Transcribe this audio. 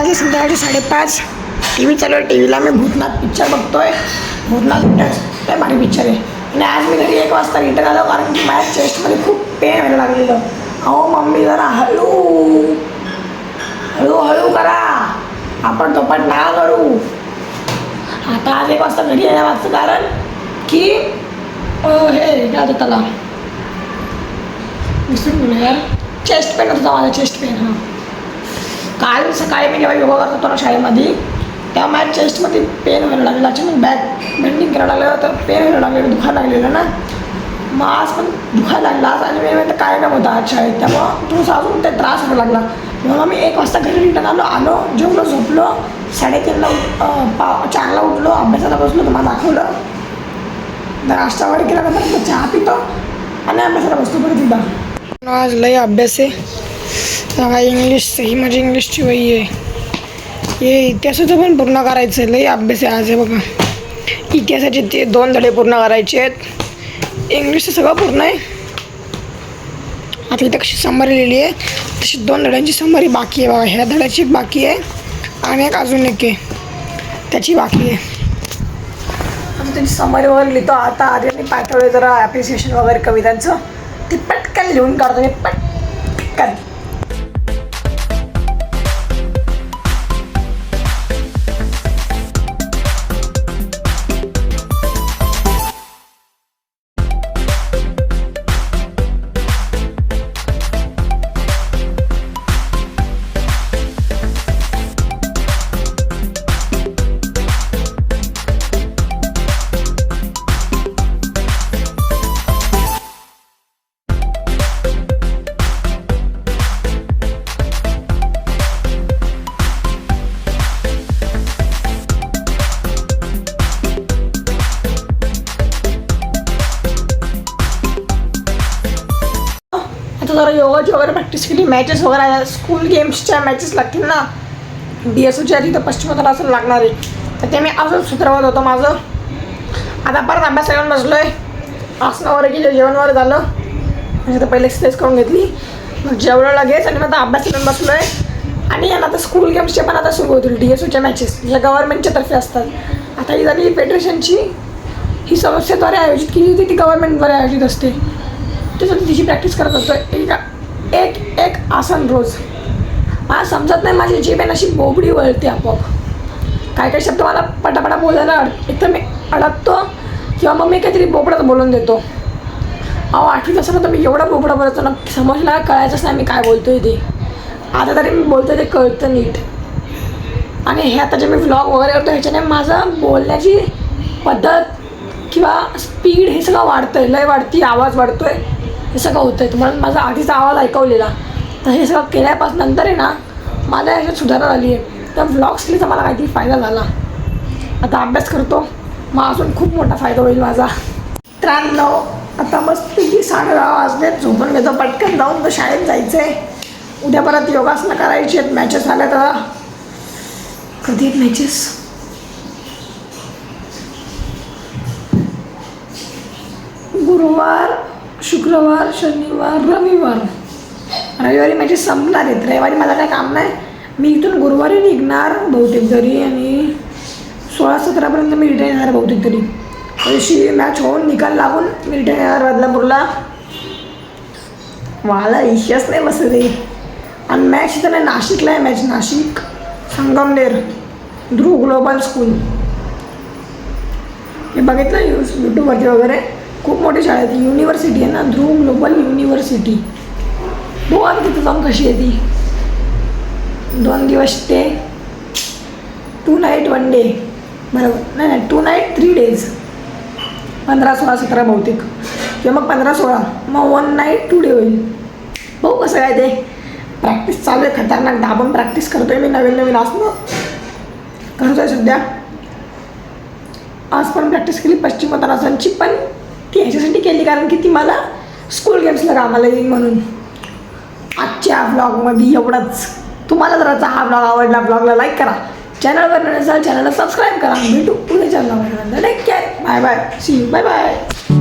माझे संध्याकाळी साडेपाच. टी व्ही चालू आहे टी व्हीला मी भूतनाथ पिक्चर बघतोय. भूतनाथ पिक्चर काय भारी पिक्चर आहे. आणि आज मी घरी एक वाजता रिटर्न आलो कारण की माझ्या चेस्टमध्ये खूप पेन व्हायला लागलेलं. अहो मम्मी जरा हळू. हळूहळू करा. आपण तोपट ना करू. आता आज एक वाजता घरी वाजतं कारण की हे काय होतं त्याला. विसरून यार. चेस्ट पेन होता माझा चेस्ट पेन हां. काल सकाळी मी जेव्हा योगा करत होतो ना शाळेमध्ये तेव्हा माझ्या चेस्टमध्ये पेन व्हायला लागला. अचानक बॅक बेंडिंग करायला लागलं तर पेन व्हायला लागलेलं दुखायला लागलेलं ना. मग आज पण दुखायला लागला. आज आणि मी कार्यक्रम होता आज शाळेत. त्यामुळं तुम्ही अजून ते त्रास व्हायला लागला. म्हणून मी एक वाजता घरी रिटर्न आलो आलो जेवलो झोपलो. साडेतीनला उठ पा चारला उठलो अभ्यासाला बसलो तुम्हाला दाखवलं. नाश्ता वगैरे केला चहा पितो आणि अभ्यासाला बसतो परत एकदा. आज लय अभ्यास आहे. बघा इंग्लिश ही माझी इंग्लिशची वही आहे. हे इतिहासाचं पण पूर्ण करायचं आहे लई अभ्यास आहे आज आहे बघा. इतिहासाचे ते दोन धडे पूर्ण करायचे आहेत. इंग्लिशचं सगळं पूर्ण आहे. आता इथं कशी समरी लिहिली आहे तशी दोन धड्यांची समरी बाकी आहे बघा. ह्या धड्याची बाकी आहे आणि एक अजून एक आहे. त्याची बाकी आहे. आम्ही त्यांची समरी वगैरे लिहितो. आता आधी मी पाठवले जरा ॲप्रिसिएशन वगैरे कवितांचं. ते पटकन लिहून काढतो. मी पटकन. तर जरा योगाची वगैरे प्रॅक्टिस केली. मॅचेस वगैरे स्कूल गेम्सच्या मॅचेस लागतील ना. डी एस ओच्या आधी तर पश्चिम असं लागणार आहे. तर ते मी असंच सुधरवत होतं माझं. आता परत अभ्यास करून बसलो आहे आसनावर गेलं केलं झालं. म्हणजे तर पहिले एक्सरसाइज करून घेतली. मग जेवलं लगेच आणि मग आता अभ्यास करून बसलो आहे आणि आता स्कूल गेम्सचे पण आता सुरू होतील. डी एस ओच्या मॅचेस ज्या गव्हर्नमेंटच्या तर्फे असतात. आता ही झाली फेडरेशनची ही संस्थेद्वारे आयोजित केली होती. ती गव्हर्नमेंटद्वारे आयोजित असते. त्यासाठी तिची प्रॅक्टिस करत असतो एक एक एक आसन रोज. मला समजत नाही माझी जीभ आहे अशी बोबडी वळते आपोआप. काय काय शब्द मला पटापटा बोलायला अड एकतर मी अडकतो किंवा मग मी काहीतरी बोबडाच बोलून देतो. अहो आठवीत असताना तर मी एवढा बोबडा बोलायचो ना समजला कळायचंच नाही मी काय बोलतोय ते. आता तरी मी बोलतो ते कळतं नीट. आणि हे आता जे मी व्लॉग वगैरे करतो ह्याच्याने माझं बोलण्याची पद्धत किंवा स्पीड हे सगळं वाढतंय. लय वाढती आवाज वाढतो आहे हे सगळं होतं आहे तुम्हाला माझा आधीचा आवाज ऐकवलेला. तर हे सगळं केल्यापासून नंतर आहे ना मला याच्यात सुधारणा झाली आहे. तर ब्लॉग्स केल्याचा मला काहीतरी फायदा झाला. आता अभ्यास करतो. मग अजून खूप मोठा फायदा होईल माझा. त्र्याण्णव आता मस्तपैकी साडे दहा वाजले. झोपून घेतो पटकन जाऊन तर शाळेत जायचं आहे उद्या परत योगासनं करायची आहेत मॅचेस आल्या तर. कधी आहेत मॅचेस गुरुवार शुक्रवार शनिवार रविवार. रविवारी माझे संपणार आहेत रविवारी मला काय काम नाही. मी इथून गुरुवारी निघणार बहुतेक तरी आणि सोळा सतरापर्यंत मी रिटर्न येणार बहुतेक तरी. दिवशी मॅच होऊन निकाल लागून मी रिटर्न येणार बदलापूरला. मला इश्यच नाही रे आणि मॅच इथं नाही नाशिकला आहे match Nashik Sangamner Dhruv Global School मी बघितलं यूज यूट्यूबवरती वगैरे? खूप मोठी शाळा आहे. ती युनिव्हर्सिटी आहे ना ध्रुव ग्लोबल युनिव्हर्सिटी बघू आम्ही तिथं जाऊन कशी आहे ती. दोन दिवस stay two night one day बरोबर. नाही नाही टू नाईट थ्री डेज पंधरा सोळा सतरा बहुतेक. किंवा मग पंधरा सोळा. मग वन नाईट टू डे होईल. बघू कसं काय ते. प्रॅक्टिस चालू आहे खतरनाक. दाबून प्रॅक्टिस करतोय मी नवीन नवीन. आसनं करतोय सध्या. आज पण प्रॅक्टिस केली पश्चिमोत्तानासनची पण ती ह्याच्यासाठी केली कारण की ती मला स्कूल गेम्सला कामाला येईल म्हणून. आजच्या ब्लॉगमध्ये एवढंच. तुम्हाला जर हा ब्लॉग आवडला ब्लॉगला लाईक करा. चॅनलवर नसेल चॅनलला सबस्क्राईब करा. भेटू पुढे ब्लॉगमध्ये take care bye bye see you bye bye